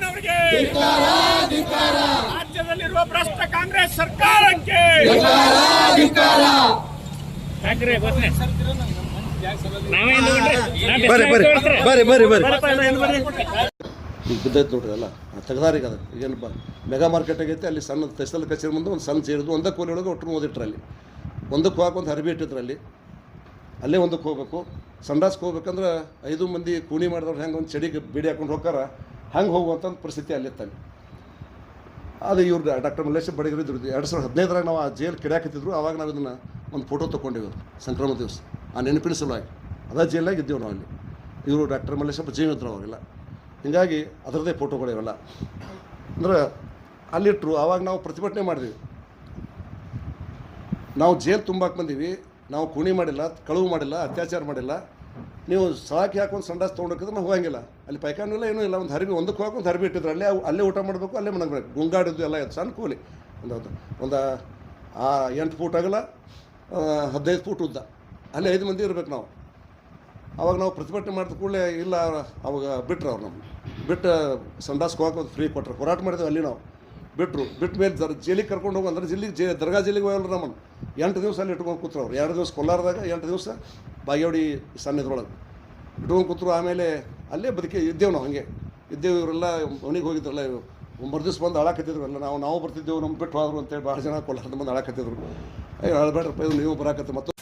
ಜೈನ್ ಅವರಿಗೆ ರಾಜ್ಯದಲ್ಲಿರುವ ಭ್ರಷ್ಟ ಕಾಂಗ್ರೆಸ್ ಸರ್ಕಾರಕ್ಕೆ ನೋಡ್ರಲ್ಲ ನೋಡ್ರಿ ಅಲ್ಲ ತೆಗ್ದಾರಿಗೆ ಅದು. ಈಗ ಮೆಗಾ ಮಾರ್ಕೆಟ್ ಆಗೈತೆ ಅಲ್ಲಿ ಸಣ್ಣ ತಹಸೀಲ್ ಕಚೇರಿ ಮುಂದೆ ಒಂದು ಸಣ್ಣ ಸೇರಿದ್ದು ಒಂದಕ್ಕೆ ಕೋಲಿ ಒಳಗೆ ಒಟ್ಟು ಓದಿಟ್ರು ಅಲ್ಲಿ ಒಂದಕ್ಕೆ ಹೋಗಕ್ಕೆ ಒಂದು ಹರಬಿ ಇಟ್ಟಿದ್ರು ಅಲ್ಲಿ ಅಲ್ಲೇ ಒಂದಕ್ಕೆ ಹೋಗ್ಬೇಕು. ಸಂಡಾಸ್ಗೆ ಹೋಗ್ಬೇಕಂದ್ರೆ ಐದು ಮಂದಿ ಕೂಣಿ ಮಾಡಿದವ್ರು ಹೆಂಗೆ ಒಂದು ಚಡಿಗೆ ಬೀಡಿ ಹಾಕೊಂಡು ಹೋಗ್ತಾರ. ಹಂಗೆ ಹೋಗುವಂಥ ಪರಿಸ್ಥಿತಿ ಅಲ್ಲಿ ಅಲ್ಲಿ ಅದು ಇವ್ರು ಡಾಕ್ಟರ್ ಮಲ್ಲೇಶ್ ಬಡಗರು ಇದ್ರು ಎರಡು ಸಾವಿರದ ಹದಿನೈದರಾಗ ನಾವು ಆ ಜೇಲ್ ಕಿಡ್ಯಾಕತ್ತಿದ್ರು ಆವಾಗ ನಾವು ಇದನ್ನು ಒಂದು ಫೋಟೋ ತೊಗೊಂಡಿವಿ ಸಂಕ್ರಮಣ ದಿವಸ. ಆ ನೆನಪಿನ ಸಲುವಾಗಿ. ಅದೇ ಜೈಲಾಗ ಇದ್ದೇವೆ ನಾವು ಅಲ್ಲಿ ಇವರು ಡಾಕ್ಟರ್ ಮಲ್ಲೇಶಪ್ಪ ಜೀವಿದ್ರು ಅವಾಗೆಲ್ಲ. ಹೀಗಾಗಿ ಅದರದ್ದೇ ಫೋಟೋಗಳಿವೆಲ್ಲ ಅಂದ್ರೆ ಅಲ್ಲಿಟ್ಟರು ಆವಾಗ ನಾವು ಪ್ರತಿಭಟನೆ ಮಾಡಿದ್ವಿ. ನಾವು ಜೇಲ್ ತುಂಬಾಕ್ ಬಂದೀವಿ, ನಾವು ಕುಣಿ ಮಾಡಿಲ್ಲ, ಕಳುವು ಮಾಡಿಲ್ಲ, ಅತ್ಯಾಚಾರ ಮಾಡಿಲ್ಲ. ನೀವು ಸಾಕಿ ಹಾಕೊಂಡು ಸಂಡಾಸ್ ತೊಗೊಂಡೋಗಿದ್ರೆ ನಾವು ಹೋಗಂಗಿಲ್ಲ. ಅಲ್ಲಿ ಪೈಖಾನೆ ಇಲ್ಲ ಏನೂ ಇಲ್ಲ, ಒಂದು ಹರಿವಿ ಒಂದಕ್ಕೆ ಹೋಗಕ್ಕೆ ಒಂದು ಹರಿಬಿ ಇಟ್ಟಿದ್ರು, ಅಲ್ಲೇ ಅಲ್ಲೇ ಊಟ ಮಾಡಬೇಕು, ಅಲ್ಲೇ ಮನಗಬೇಕು ಗುಂಗಾಡಿದ್ದು ಎಲ್ಲ ಇತ್ತು ಸಣ್ಣ ಕೂಲಿ. ಒಂದು ಒಂದು, ಆ, ಎಂಟು ಫೂಟ್ ಆಗಲ್ಲ ಹದಿನೈದು ಫೂಟ್ ಉದ್ದ. ಅಲ್ಲಿ ಐದು ಮಂದಿ ಇರ್ಬೇಕು ನಾವು. ಅವಾಗ ನಾವು ಪ್ರತಿಭಟನೆ ಮಾಡಿದ ಕೂಡಲೇ ಇಲ್ಲ, ಅವಾಗ ಬಿಟ್ರು ಅವ್ರು ನಮ್ಗೆ ಬಿಟ್ಟು ಸಂಡಾಸ್ಗೆ ಹೋಗಕ್ಕೆ ಒಂದು ಫ್ರೀ ಕೊಟ್ಟರು ಹೋರಾಟ ಮಾಡಿದ್ವಿ ಅಲ್ಲಿ ನಾವು. ಬಿಟ್ಟರು ಬಿಟ್ಟ ಮೇಲೆ ದರ್ ಜೈಲಿಗೆ ಕರ್ಕೊಂಡು ಹೋಗಿ ಅಂದ್ರೆ ಜಿಲ್ಲಿಗೆ ದರ್ಗಾ ಜಿಲ್ಲೆಗೆ ಹೋಗಲ್ಲ ನಮ್ಮನ್ನು. ಎಂಟು ದಿವಸ ಅಲ್ಲಿ ಇಟ್ಕೊಂಡು ಕೂತ್ರು ಅವ್ರು. ಎರಡು ದಿವಸ ಕೊಲ್ಲಾರದಾಗ ಎಂಟು ದಿವಸ ಬಾಗೇವಾಡಿ ಸಣ್ಣದ್ರೊಳಗೆ ಇಟ್ಕೊಂಡು ಕೂತರು ಆಮೇಲೆ ಅಲ್ಲೇ ಬದುಕಿ ಇದ್ದೇವೆ ನಾವು ಹಾಗೆ. ಇದ್ದೇವು ಇವರೆಲ್ಲ ಮನೆಗೆ ಹೋಗಿದ್ರಲ್ಲ ಇವು ದಿವಸ ಬಂದು ಅಳಾಕತ್ತಿದ್ರು ಎಲ್ಲ. ನಾವು ನಾವು ಬರ್ತಿದ್ದೆವು, ನಮ್ಮ ಬಿಟ್ಟು ಹೋದ್ರು ಅಂತೇಳಿ ಭಾಳ ಜನ ಕೊಲ್ಲಾರದ ಬಂದು ಅಳಾಕತ್ತಿದ್ರು ಅಯ್ಯೋ ಅಳಬೇಡ್ರಪ್ಪ ಇದು ನೀವು ಬರಾಕತ್ತೆ ಮತ್ತು